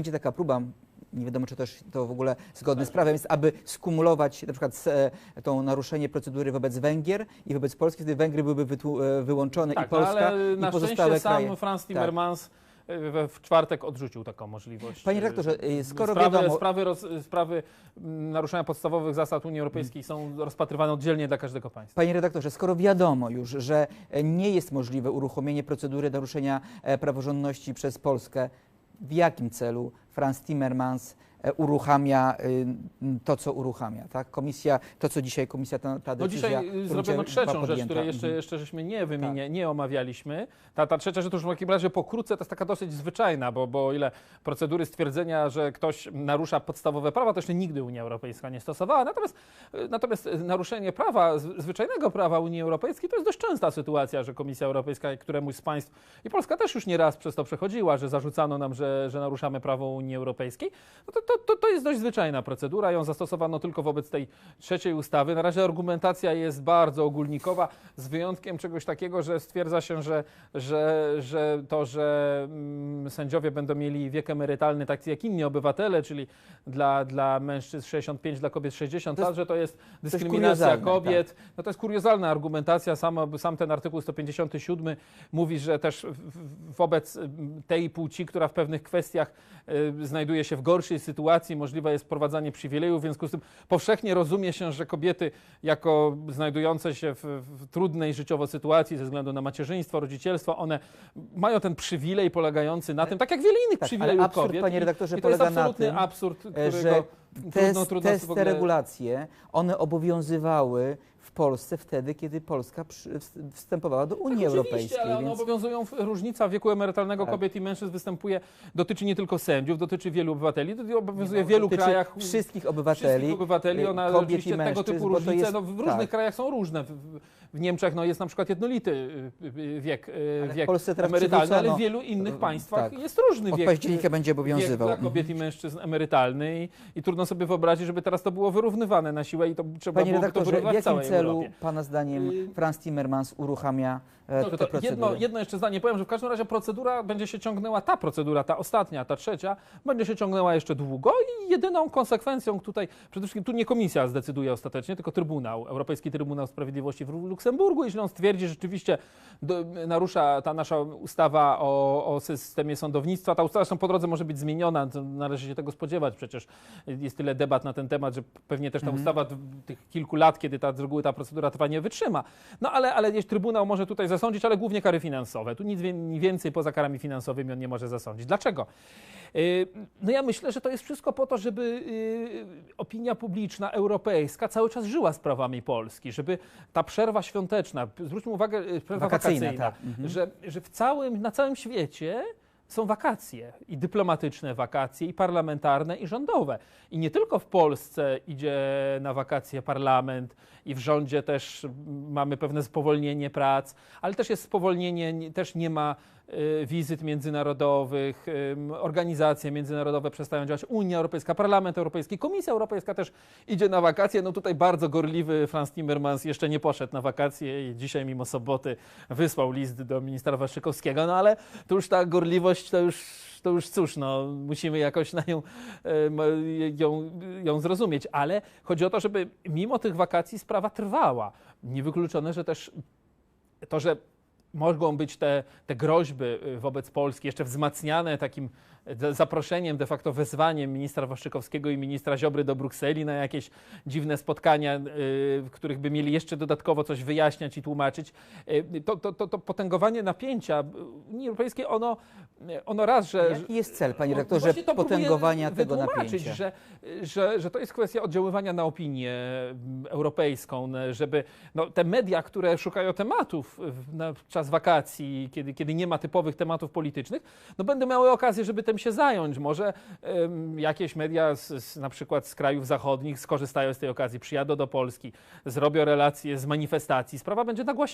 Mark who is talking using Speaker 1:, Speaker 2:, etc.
Speaker 1: będzie taka próba, nie wiadomo czy też to w ogóle zgodne z prawem jest, aby skumulować na przykład e, tą naruszenie procedury wobec Węgier i wobec Polski, wtedy Węgry byłyby wytłu- e, wyłączone
Speaker 2: Tak,
Speaker 1: i Polska
Speaker 2: ale
Speaker 1: i
Speaker 2: na
Speaker 1: pozostałe
Speaker 2: szczęście sam
Speaker 1: kraje.
Speaker 2: Franz Timmermans e, we- w czwartek odrzucił taką możliwość.
Speaker 1: Panie
Speaker 2: E,
Speaker 1: redaktorze, e, skoro
Speaker 2: sprawy,
Speaker 1: wiadomo-
Speaker 2: sprawy, roz, sprawy naruszenia podstawowych zasad Unii Europejskiej są rozpatrywane oddzielnie dla każdego państwa.
Speaker 1: Panie redaktorze, skoro wiadomo już, że nie jest możliwe uruchomienie procedury naruszenia praworządności przez Polskę, w jakim celu Franz Timmermans uruchamia y, to, co uruchamia, tak? Komisja, to, co dzisiaj komisja, ta, ta
Speaker 2: No
Speaker 1: decyzja
Speaker 2: dzisiaj y, zrobiono trzecią rzecz, której jeszcze,
Speaker 1: Mhm.
Speaker 2: jeszcze żeśmy nie wymienia, nie omawialiśmy. Ta, ta trzecia rzecz już w takim razie pokrótce to jest taka dosyć zwyczajna, bo, bo o ile procedury stwierdzenia, że ktoś narusza podstawowe prawa, to jeszcze nigdy Unia Europejska nie stosowała. Natomiast, y, natomiast naruszenie prawa, zwyczajnego prawa Unii Europejskiej to jest dość częsta sytuacja, że Komisja Europejska któremuś z państw i Polska też już nie raz przez to przechodziła, że zarzucano nam, że, że naruszamy prawo Unii Europejskiej. No to, to, to, to jest dość zwyczajna procedura. Ją zastosowano tylko wobec tej trzeciej ustawy. Na razie argumentacja jest bardzo ogólnikowa, z wyjątkiem czegoś takiego, że stwierdza się, że, że, że to, że mm, sędziowie będą mieli wiek emerytalny taki jak inni obywatele, czyli dla, dla mężczyzn 65, dla kobiet 60
Speaker 1: To jest
Speaker 2: lat, że to jest dyskryminacja
Speaker 1: kuriozalne,
Speaker 2: kobiet. No to jest kuriozalna argumentacja. Sam, sam ten artykuł 157 mówi, że też wobec tej płci, która w pewnych kwestiach y, znajduje się w gorszej sytuacji, możliwe jest wprowadzanie przywilejów. W związku z tym powszechnie rozumie się, że kobiety jako znajdujące się w, w trudnej życiowo sytuacji ze względu na macierzyństwo, rodzicielstwo, one mają ten przywilej polegający na tym, tak jak wiele innych
Speaker 1: Tak,
Speaker 2: przywilejów
Speaker 1: absurd,
Speaker 2: kobiet.
Speaker 1: panie redaktorze,
Speaker 2: i to jest absolutny
Speaker 1: tym,
Speaker 2: absurd,
Speaker 1: e,
Speaker 2: którego
Speaker 1: że
Speaker 2: trudno,
Speaker 1: Te,
Speaker 2: trudno
Speaker 1: te, te regulacje, one obowiązywały w Polsce wtedy, kiedy Polska wstępowała do Unii
Speaker 2: Tak, Oczywiście,
Speaker 1: Europejskiej.
Speaker 2: ale one
Speaker 1: Więc
Speaker 2: obowiązują, różnica wieku emerytalnego
Speaker 1: Tak.
Speaker 2: kobiet i mężczyzn występuje, dotyczy nie tylko sędziów, dotyczy wielu obywateli, to obowiązuje w wielu krajach.
Speaker 1: wszystkich obywateli,
Speaker 2: Wszystkich obywateli, ona
Speaker 1: kobiet i
Speaker 2: tego
Speaker 1: mężczyzn,
Speaker 2: typu
Speaker 1: bo to
Speaker 2: różnice,
Speaker 1: jest-
Speaker 2: no, w różnych
Speaker 1: tak.
Speaker 2: krajach są różne. W, w- Niemczech no, jest na przykład jednolity y, y, wiek, y,
Speaker 1: Ale
Speaker 2: wiek emerytalny, ale w wielu innych państwach
Speaker 1: tak.
Speaker 2: jest różny
Speaker 1: od
Speaker 2: wiek.
Speaker 1: października będzie
Speaker 2: Wiek
Speaker 1: obowiązywał.
Speaker 2: dla kobiet i mężczyzn emerytalny i, i trudno sobie wyobrazić, żeby teraz to było wyrównywane na siłę i to trzeba
Speaker 1: Panie
Speaker 2: byłoby to
Speaker 1: redaktorze, w
Speaker 2: wyrównywać w
Speaker 1: jakim
Speaker 2: całej
Speaker 1: celu
Speaker 2: Europie.
Speaker 1: Pana zdaniem
Speaker 2: Y,
Speaker 1: Franz Timmermans uruchamia e,
Speaker 2: No
Speaker 1: te
Speaker 2: to
Speaker 1: procedury?
Speaker 2: jedno, jedno jeszcze zdanie powiem, że w każdym razie procedura będzie się ciągnęła, ta procedura, ta ostatnia, ta trzecia, będzie się ciągnęła jeszcze długo i jedyną konsekwencją tutaj, przede wszystkim tu nie komisja zdecyduje ostatecznie, tylko Trybunał, Europejski Trybunał Sprawiedliwości w Luksemburgu, jeśli on stwierdzi, że rzeczywiście do, narusza ta nasza ustawa o, o systemie sądownictwa, ta ustawa zresztą po drodze może być zmieniona, należy się tego spodziewać, przecież jest tyle debat na ten temat, że pewnie też ta
Speaker 1: Mhm.
Speaker 2: ustawa tych kilku lat, kiedy ta, z reguły ta procedura trwa, nie wytrzyma. No ale, ale jeśli Trybunał może tutaj zasądzić, ale głównie kary finansowe. Tu nic więcej poza karami finansowymi on nie może zasądzić. Dlaczego? Yy, No ja myślę, że to jest wszystko po to, żeby yy, opinia publiczna europejska cały czas żyła sprawami Polski, żeby ta przerwa świąteczna, zwróćmy uwagę, yy, przerwa
Speaker 1: Wakacyjna,
Speaker 2: wakacyjna,
Speaker 1: tak. Mhm.
Speaker 2: że, że w całym, na całym świecie są wakacje i dyplomatyczne wakacje, i parlamentarne, i rządowe. I nie tylko w Polsce idzie na wakacje parlament i w rządzie też mamy pewne spowolnienie prac, ale też jest spowolnienie, nie- też nie ma wizyt międzynarodowych, ym, organizacje międzynarodowe przestają działać, Unia Europejska, Parlament Europejski, Komisja Europejska też idzie na wakacje. No tutaj bardzo gorliwy Franz Timmermans jeszcze nie poszedł na wakacje i dzisiaj mimo soboty wysłał list do ministra Waszczykowskiego, no ale to już ta gorliwość to już to już cóż, no, musimy jakoś na nią, ją, ją zrozumieć, ale chodzi o to, żeby mimo tych wakacji sprawa trwała. Niewykluczone, że też to, że mogą być te, te groźby y, wobec Polski jeszcze wzmacniane takim de- zaproszeniem, de facto wezwaniem ministra Waszczykowskiego i ministra Ziobry do Brukseli na jakieś dziwne spotkania, y, w których by mieli jeszcze dodatkowo coś wyjaśniać i tłumaczyć. Y, To, to, to, to potęgowanie napięcia Unii Europejskiej, ono, ono raz, że...
Speaker 1: Jaki jest cel, panie
Speaker 2: no, to próbuję
Speaker 1: potęgowania tego napięcia?
Speaker 2: Że, że, że to jest kwestia oddziaływania na opinię mm, europejską, żeby no, te media, które szukają tematów na czas wakacji, kiedy, kiedy nie ma typowych tematów politycznych, no będą miały okazję, żeby tym się zająć. Może jakieś media z, z, na przykład z krajów zachodnich skorzystają z tej okazji, przyjadą do Polski, zrobią relacje z manifestacji, sprawa będzie nagłaśniona.